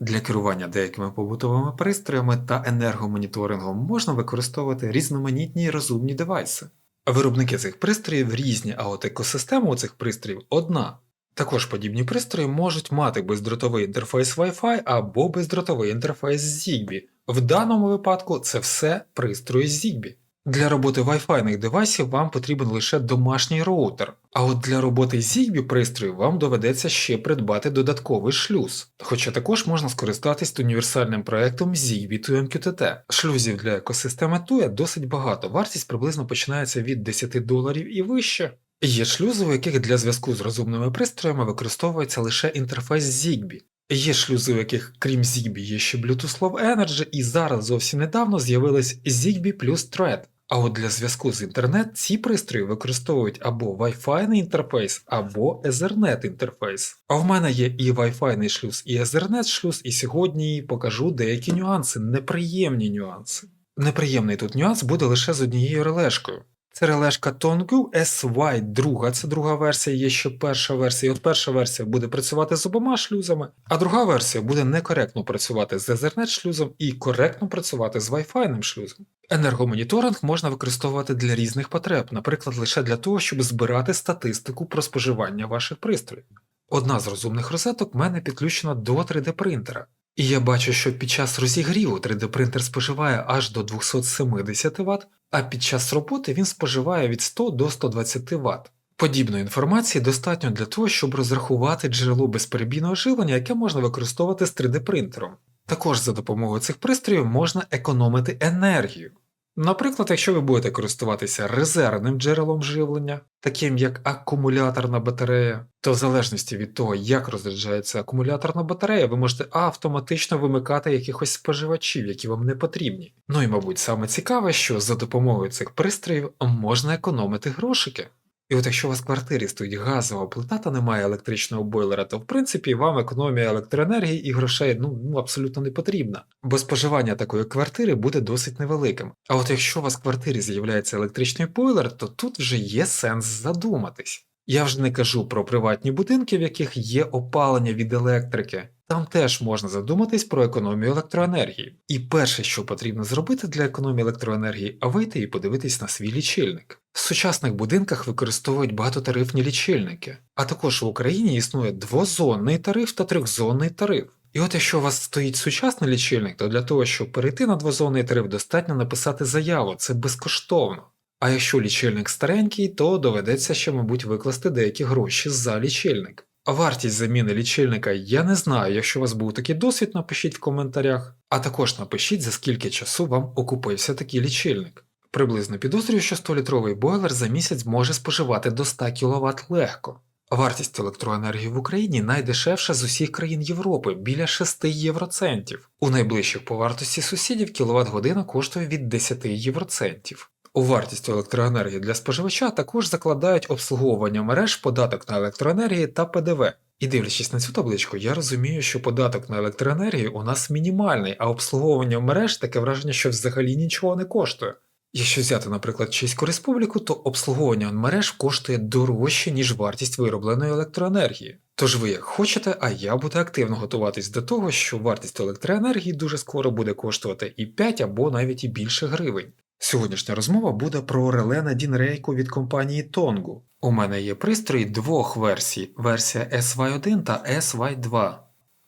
Для керування деякими побутовими пристроями та енергомоніторингом можна використовувати різноманітні і розумні девайси. Виробники цих пристроїв різні, а от екосистема у цих пристроїв одна. Також подібні пристрої можуть мати бездротовий інтерфейс Wi-Fi або бездротовий інтерфейс Zigbee. В даному випадку це все пристрої Zigbee. Для роботи Wi-Fi девайсів вам потрібен лише домашній роутер, а от для роботи Zigbee пристрою вам доведеться ще придбати додатковий шлюз. Хоча також можна скористатись універсальним проектом Zigbee to MQTT. Шлюзів для екосистеми TUE досить багато, вартість приблизно починається від 10 доларів і вище. Є шлюзи, у яких для зв'язку з розумними пристроями використовується лише інтерфейс Zigbee. Є шлюзи, у яких, крім Zigbee, є ще Bluetooth Low Energy, і зараз зовсім недавно з'явились Zigbee плюс Thread. А от для зв'язку з інтернет ці пристрої використовують або Wi-Fi інтерфейс, або Ethernet інтерфейс. А в мене є і Wi-Fi шлюз, і Ethernet шлюз, і сьогодні покажу деякі нюанси, неприємні нюанси. Неприємний тут нюанс буде лише з однією релешкою. Це релешка Tongu SY 2, це друга версія, є ще перша версія. І от перша версія буде працювати з обома шлюзами, а друга версія буде некоректно працювати з Ethernet шлюзом і коректно працювати з Wi-Fi шлюзом. Енергомоніторинг можна використовувати для різних потреб, наприклад, лише для того, щоб збирати статистику про споживання ваших пристроїв. Одна з розумних розеток в мене підключена до 3D принтера. І я бачу, що під час розігріву 3D принтер споживає аж до 270 Вт, а під час роботи він споживає від 100 до 120 Вт. Подібної інформації достатньо для того, щоб розрахувати джерело безперебійного живлення, яке можна використовувати з 3D принтером. Також за допомогою цих пристроїв можна економити енергію. Наприклад, якщо ви будете користуватися резервним джерелом живлення, таким як акумуляторна батарея, то в залежності від того, як розряджається акумуляторна батарея, ви можете автоматично вимикати якихось споживачів, які вам не потрібні. Ну і, мабуть, саме цікаве, що за допомогою цих пристроїв можна економити грошики. І от якщо у вас в квартирі стоїть газова плита та немає електричного бойлера, то в принципі вам економія електроенергії і грошей ну, ну абсолютно не потрібна, бо споживання такої квартири буде досить невеликим. А от якщо у вас в квартирі з'являється електричний бойлер, то тут вже є сенс задуматись. Я вже не кажу про приватні будинки, в яких є опалення від електрики. Там теж можна задуматись про економію електроенергії. І перше, що потрібно зробити для економії електроенергії, а вийти і подивитись на свій лічильник. В сучасних будинках використовують багатотарифні лічильники, а також в Україні існує двозонний тариф та трьохзонний тариф. І от якщо у вас стоїть сучасний лічильник, то для того, щоб перейти на двозонний тариф, достатньо написати заяву, це безкоштовно. А якщо лічильник старенький, то доведеться ще, мабуть, викласти деякі гроші за лічильник. Вартість заміни лічильника я не знаю, якщо у вас був такий досвід, напишіть в коментарях, а також напишіть, за скільки часу вам окупився такий лічильник. Приблизно підозрюю, що 100-літровий бойлер за місяць може споживати до 100 кВт легко. Вартість електроенергії в Україні найдешевша з усіх країн Європи біля 6 євроцентів. У найближчих по вартості сусідів кіловат година коштує від 10 євроцентів. У вартість електроенергії для споживача також закладають обслуговування мереж, податок на електроенергію та ПДВ. І дивлячись на цю табличку, я розумію, що податок на електроенергію у нас мінімальний, а обслуговування мереж таке враження, що взагалі нічого не коштує. Якщо взяти, наприклад, Чеську республіку, то обслуговування мереж коштує дорожче, ніж вартість виробленої електроенергії. Тож ви як хочете, а я буду активно готуватись до того, що вартість електроенергії дуже скоро буде коштувати і 5 або навіть і більше гривень. Сьогоднішня розмова буде про реле на Дінрейку від компанії Tongu. У мене є пристрій двох версій: версія SY1 та SY2.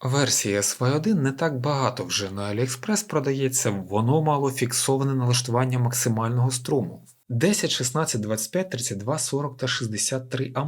Версії SY1 не так багато вже на AliExpress продається, воно мало фіксоване налаштування максимального струму 10, 16, 25, 32, 40 та 63 А.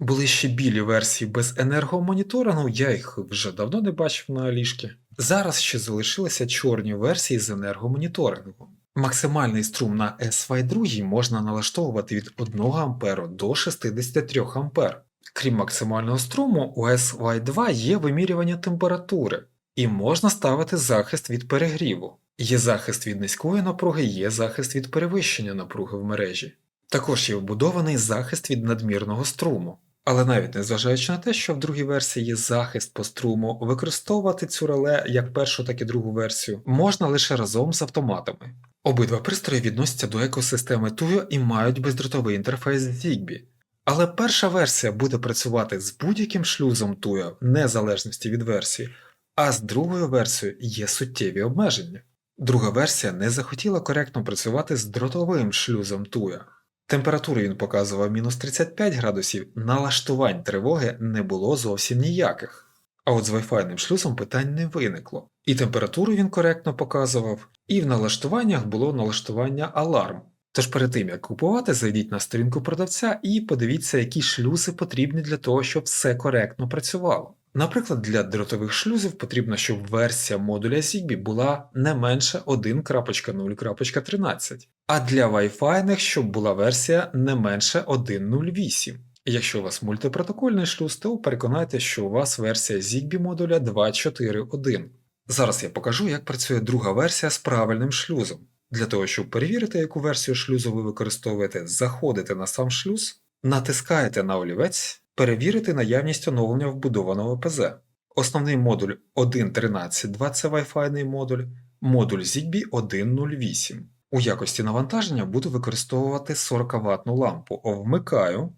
Були ще білі версії без енергомоніторингу, я їх вже давно не бачив на Алішки. Зараз ще залишилися чорні версії з енергомоніторингом. Максимальний струм на SY2 можна налаштовувати від 1 А до 63 А. Крім максимального струму, у SY2 є вимірювання температури і можна ставити захист від перегріву. Є захист від низької напруги, є захист від перевищення напруги в мережі. Також є вбудований захист від надмірного струму. Але навіть незважаючи на те, що в другій версії є захист по струму, використовувати цю реле як першу, так і другу версію можна лише разом з автоматами. Обидва пристрої відносяться до екосистеми Tuyo і мають бездротовий інтерфейс Zigbee. Але перша версія буде працювати з будь-яким шлюзом Tuyo, незалежності від версії, А з другою версією є суттєві обмеження. Друга версія не захотіла коректно працювати з дротовим шлюзом туя. Температуру він показував мінус 35 градусів, налаштувань тривоги не було зовсім ніяких. А от з Wi-Fi шлюзом питань не виникло. І температуру він коректно показував, і в налаштуваннях було налаштування аларм. Тож перед тим як купувати, зайдіть на сторінку продавця і подивіться, які шлюзи потрібні для того, щоб все коректно працювало. Наприклад, для дротових шлюзів потрібно, щоб версія модуля Zigbee була не менше 1.0.13, а для Wi-Fi, щоб була версія не менше 1.08. Якщо у вас мультипротокольний шлюз, то переконайте, що у вас версія Zigbee модуля 2.4.1. Зараз я покажу, як працює друга версія з правильним шлюзом. Для того, щоб перевірити, яку версію шлюзу ви використовуєте, заходите на сам шлюз, натискаєте на олівець, перевірити наявність оновлення вбудованого ПЗ. Основний модуль 1.13.2 це Wi-Fi модуль, модуль Zigbee 1.08. У якості навантаження буду використовувати 40 ваттну лампу. Вмикаю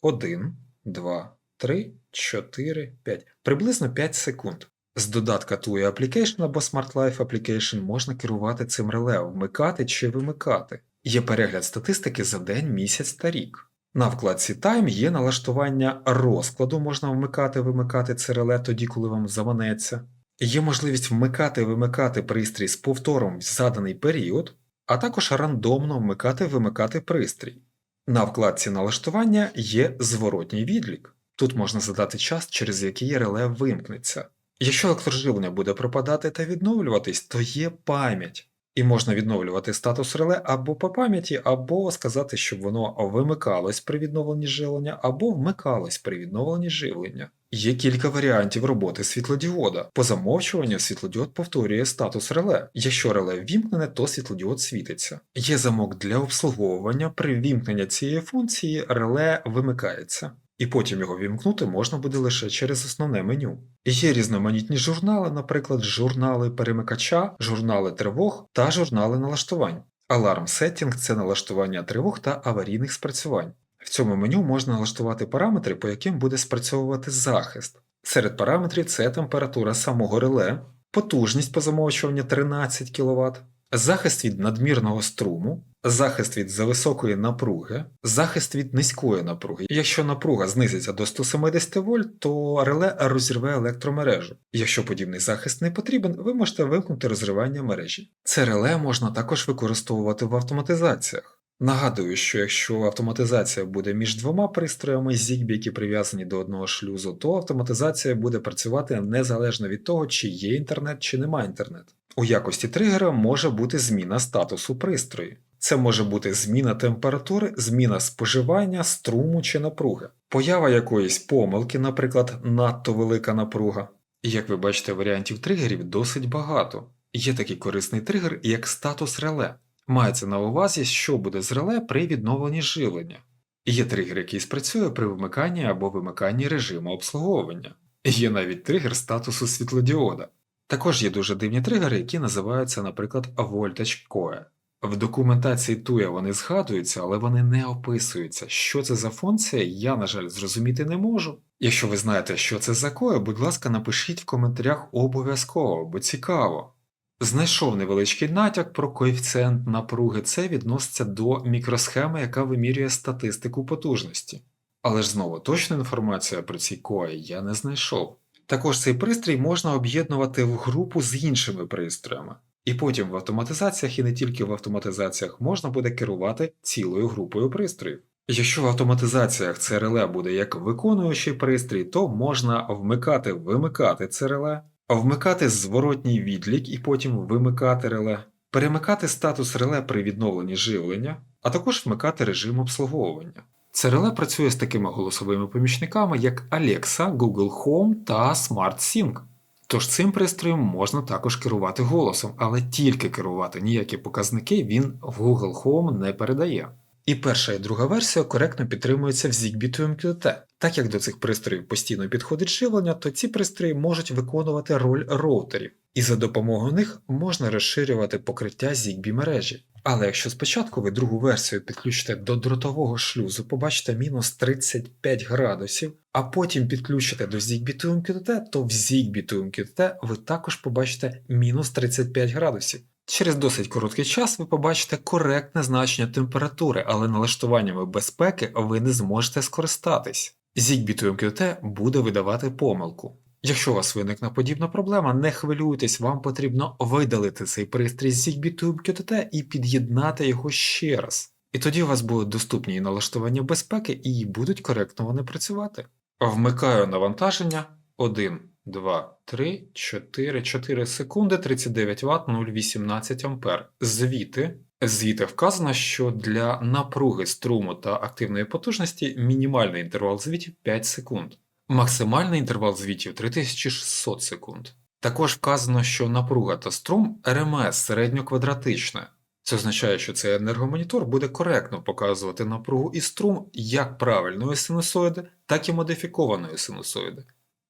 1, 2, 3, 4, 5. Приблизно 5 секунд. З додатка TUI Application або Smart Life Application можна керувати цим реле, вмикати чи вимикати. Є перегляд статистики за день, місяць та рік. На вкладці Time є налаштування розкладу, можна вмикати-вимикати це реле тоді, коли вам заманеться. Є можливість вмикати-вимикати пристрій з повтором в заданий період, а також рандомно вмикати-вимикати пристрій. На вкладці налаштування є зворотній відлік. Тут можна задати час, через який реле вимкнеться. Якщо електроживлення буде пропадати та відновлюватись, то є пам'ять. І можна відновлювати статус реле або по пам'яті, або сказати, щоб воно вимикалось при відновленні живлення, або вмикалось при відновленні живлення. Є кілька варіантів роботи світлодіода. По замовчуванню світлодіод повторює статус реле. Якщо реле ввімкнене, то світлодіод світиться. Є замок для обслуговування. При ввімкненні цієї функції реле вимикається. І потім його вімкнути можна буде лише через основне меню. Є різноманітні журнали, наприклад, журнали перемикача, журнали тривог та журнали налаштувань. Alarm Setting – це налаштування тривог та аварійних спрацювань. В цьому меню можна налаштувати параметри, по яким буде спрацьовувати захист. Серед параметрів це температура самого реле, потужність по замовчуванню 13 кВт, захист від надмірного струму, захист від зависокої напруги, захист від низької напруги. Якщо напруга знизиться до 170 вольт, то реле розірве електромережу. Якщо подібний захист не потрібен, ви можете вимкнути розривання мережі. Це реле можна також використовувати в автоматизаціях. Нагадую, що якщо автоматизація буде між двома пристроями Zigbee, які прив'язані до одного шлюзу, то автоматизація буде працювати незалежно від того, чи є інтернет, чи немає інтернет. У якості тригера може бути зміна статусу пристрою. Це може бути зміна температури, зміна споживання, струму чи напруги, поява якоїсь помилки, наприклад, надто велика напруга. Як ви бачите, варіантів тригерів досить багато. Є такий корисний тригер, як статус реле. Мається на увазі, що буде з реле при відновленні живлення. Є тригер, який спрацює при вмиканні або вимиканні режиму обслуговування. Є навіть тригер статусу світлодіода. Також є дуже дивні тригери, які називаються, наприклад, Voltage. В документації TUI вони згадуються, але вони не описуються. Що це за функція, я, на жаль, зрозуміти не можу. Якщо ви знаєте, що це за COE, будь ласка, напишіть в коментарях обов'язково, бо цікаво. Знайшов невеличкий натяк про коефіцієнт напруги, це відноситься до мікросхеми, яка вимірює статистику потужності. Але ж знову точну інформацію про ці COE я не знайшов. Також цей пристрій можна об'єднувати в групу з іншими пристроями. І потім в автоматизаціях і не тільки в автоматизаціях можна буде керувати цілою групою пристроїв. Якщо в автоматизаціях це реле буде як виконуючий пристрій, то можна вмикати-вимикати це реле, вмикати зворотній відлік і потім вимикати реле, перемикати статус реле при відновленні живлення, а також вмикати режим обслуговування. Це працює з такими голосовими помічниками, як Alexa, Google Home та SmartSync. Тож цим пристроєм можна також керувати голосом, але тільки керувати ніякі показники він в Google Home не передає. І перша і друга версія коректно підтримуються в Zigbee to MQTT. Так як до цих пристроїв постійно підходить живлення, то ці пристрої можуть виконувати роль роутерів, і за допомогою них можна розширювати покриття Zigbee мережі. Але якщо спочатку ви другу версію підключите до дротового шлюзу, побачите мінус 35 градусів, а потім підключите до Zigbee to MQTT, то в Zigbee to MQTT ви також побачите мінус 35 градусів. Через досить короткий час ви побачите коректне значення температури, але налаштуваннями безпеки ви не зможете скористатись. Zigbee to MQTT буде видавати помилку. Якщо у вас виникне подібна проблема, не хвилюйтесь, вам потрібно видалити цей пристрій з Zigbee to MQTT і під'єднати його ще раз. І тоді у вас будуть доступні налаштування безпеки і будуть коректно вони працювати. Вмикаю навантаження 1, 2, 3, 4, 4 секунди, 39 Вт, 0,18 ампер. Звіти. Звіти вказано, що для напруги струму та активної потужності мінімальний інтервал звітів 5 секунд. Максимальний інтервал звітів 3600 секунд. Також вказано, що напруга та струм РМС середньоквадратичне. Це означає, що цей енергомонітор буде коректно показувати напругу і струм як правильної синусоїди, так і модифікованої синусоїди.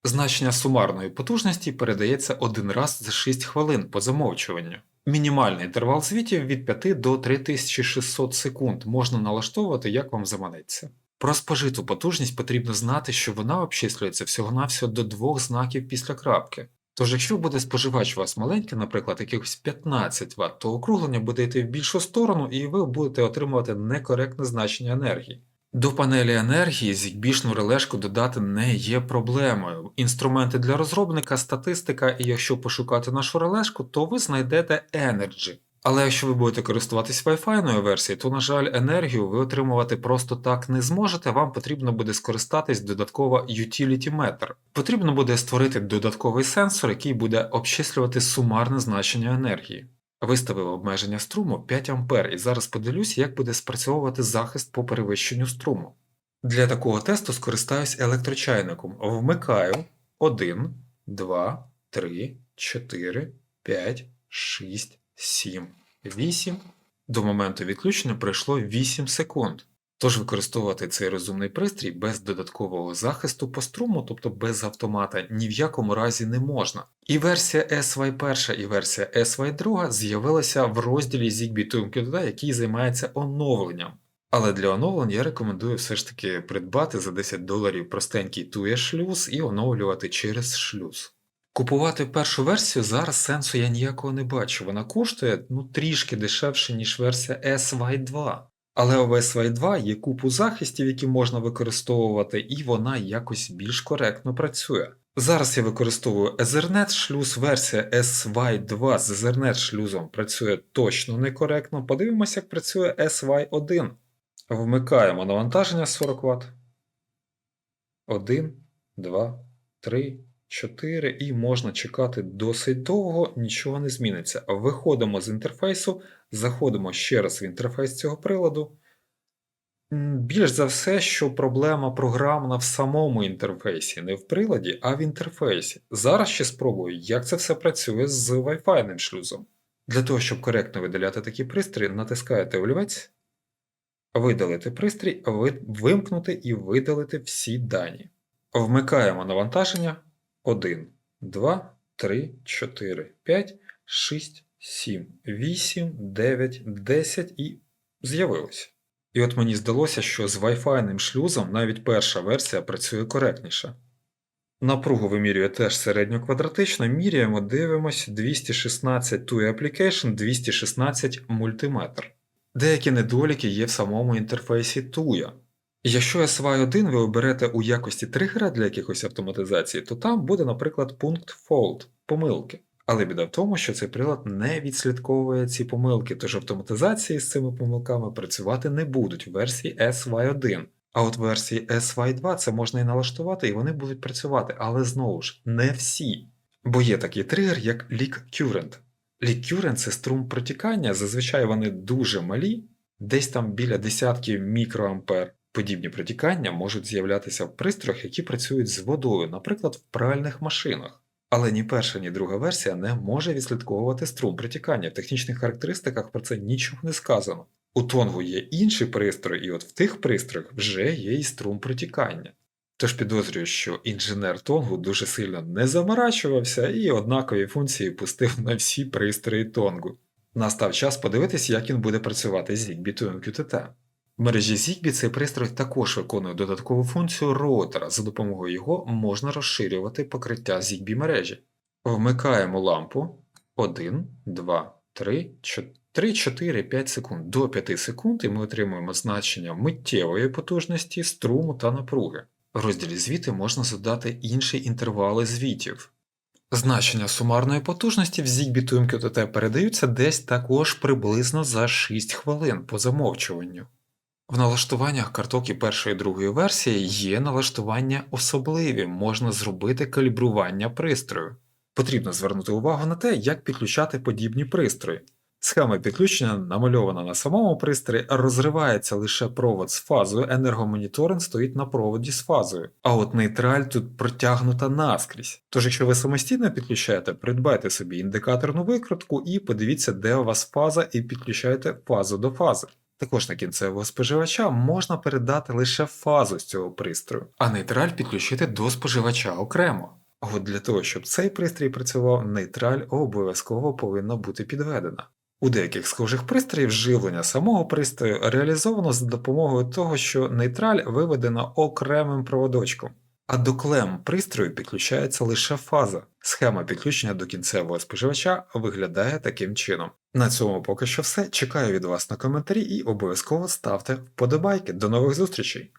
Значення сумарної потужності передається один раз за 6 хвилин по замовчуванню. Мінімальний інтервал звітів від 5 до 3600 секунд можна налаштовувати, як вам заманеться. Про спожиту потужність потрібно знати, що вона обчислюється всього-навсього до двох знаків після крапки. Тож, якщо буде споживач у вас маленький, наприклад, якихось 15 Вт, то округлення буде йти в більшу сторону і ви будете отримувати некоректне значення енергії. До панелі енергії зікбішну релешку додати не є проблемою. Інструменти для розробника, статистика, і якщо пошукати нашу релешку, то ви знайдете Energy. Але якщо ви будете користуватись Wi-Fi версією, то, на жаль, енергію ви отримувати просто так не зможете, вам потрібно буде скористатись додатково Utility Meter. Потрібно буде створити додатковий сенсор, який буде обчислювати сумарне значення енергії. Виставив обмеження струму 5 А і зараз подивлюсь, як буде спрацьовувати захист по перевищенню струму. Для такого тесту скористаюсь електрочайником. Вмикаю 1, 2, 3, 4, 5, 6, 7, 8. До моменту відключення пройшло 8 секунд. Тож використовувати цей розумний пристрій без додаткового захисту по струму, тобто без автомата, ні в якому разі не можна. І версія SY1 і версія SY2 з'явилася в розділі Zigbee to який займається оновленням. Але для оновлень я рекомендую все ж таки придбати за 10 доларів простенький TUE шлюз і оновлювати через шлюз. Купувати першу версію зараз сенсу я ніякого не бачу. Вона коштує ну, трішки дешевше, ніж версія SY2. Але у SY2 є купу захистів, які можна використовувати, і вона якось більш коректно працює. Зараз я використовую Ethernet шлюз, версія SY2 з Ethernet шлюзом працює точно некоректно. Подивимося, як працює SY1. Вмикаємо навантаження 40 Вт. 1, 2, 3, 4 і можна чекати досить довго, нічого не зміниться. Виходимо з інтерфейсу, заходимо ще раз в інтерфейс цього приладу. Більш за все, що проблема програмна в самому інтерфейсі, не в приладі, а в інтерфейсі. Зараз ще спробую, як це все працює з Wi-Fi шлюзом. Для того, щоб коректно видаляти такі пристрої, натискаєте олівець, видалити пристрій, вимкнути і видалити всі дані. Вмикаємо навантаження. 1, 2, 3, 4, 5, 6, 7, 8, 9, 10 і з'явилося. І от мені здалося, що з Wi-Fi шлюзом навіть перша версія працює коректніше. Напругу вимірює теж середньоквадратично, міряємо, дивимось 216 TUI Application, 216 мультиметр. Деякі недоліки є в самому інтерфейсі TUI. Якщо SY1 ви оберете у якості тригера для якихось автоматизації, то там буде, наприклад, пункт fault помилки. Але біда в тому, що цей прилад не відслідковує ці помилки, тож автоматизації з цими помилками працювати не будуть в версії SY1. А от в версії SY2 це можна і налаштувати, і вони будуть працювати, але знову ж не всі. Бо є такий тригер, як Leak Current. Leak Current – це струм протікання, зазвичай вони дуже малі, десь там біля десятків мікроампер. Подібні протікання можуть з'являтися в пристроях, які працюють з водою, наприклад, в пральних машинах. Але ні перша, ні друга версія не може відслідковувати струм протікання. В технічних характеристиках про це нічого не сказано. У тонгу є інші пристрої, і от в тих пристроях вже є і струм протікання. Тож підозрюю, що інженер тонгу дуже сильно не заморачувався і однакові функції пустив на всі пристрої тонгу. Настав час подивитись, як він буде працювати з Zigbee to MQTT. Мережі Zigbee цей пристрій також виконує додаткову функцію роутера. За допомогою його можна розширювати покриття Zigbee мережі. Вмикаємо лампу 1, 2, 3, 3, 4, 5 секунд. До 5 секунд і ми отримуємо значення миттєвої потужності, струму та напруги. В розділі звіти можна задати інші інтервали звітів. Значення сумарної потужності в Zigbee to MQTT передаються десь також приблизно за 6 хвилин по замовчуванню. В налаштуваннях картоки першої і другої версії є налаштування особливі, можна зробити калібрування пристрою. Потрібно звернути увагу на те, як підключати подібні пристрої. Схема підключення намальована на самому пристрої, розривається лише провод з фазою, енергомоніторинг стоїть на проводі з фазою, а от нейтраль тут протягнута наскрізь. Тож, якщо ви самостійно підключаєте, придбайте собі індикаторну викрутку і подивіться, де у вас фаза, і підключайте фазу до фази. Також на кінцевого споживача можна передати лише фазу з цього пристрою, а нейтраль підключити до споживача окремо. А От для того, щоб цей пристрій працював, нейтраль обов'язково повинна бути підведена. У деяких схожих пристроїв живлення самого пристрою реалізовано за допомогою того, що нейтраль виведена окремим проводочком, а до клем пристрою підключається лише фаза. Схема підключення до кінцевого споживача виглядає таким чином. На цьому поки що все. Чекаю від вас на коментарі і обов'язково ставте вподобайки. До нових зустрічей!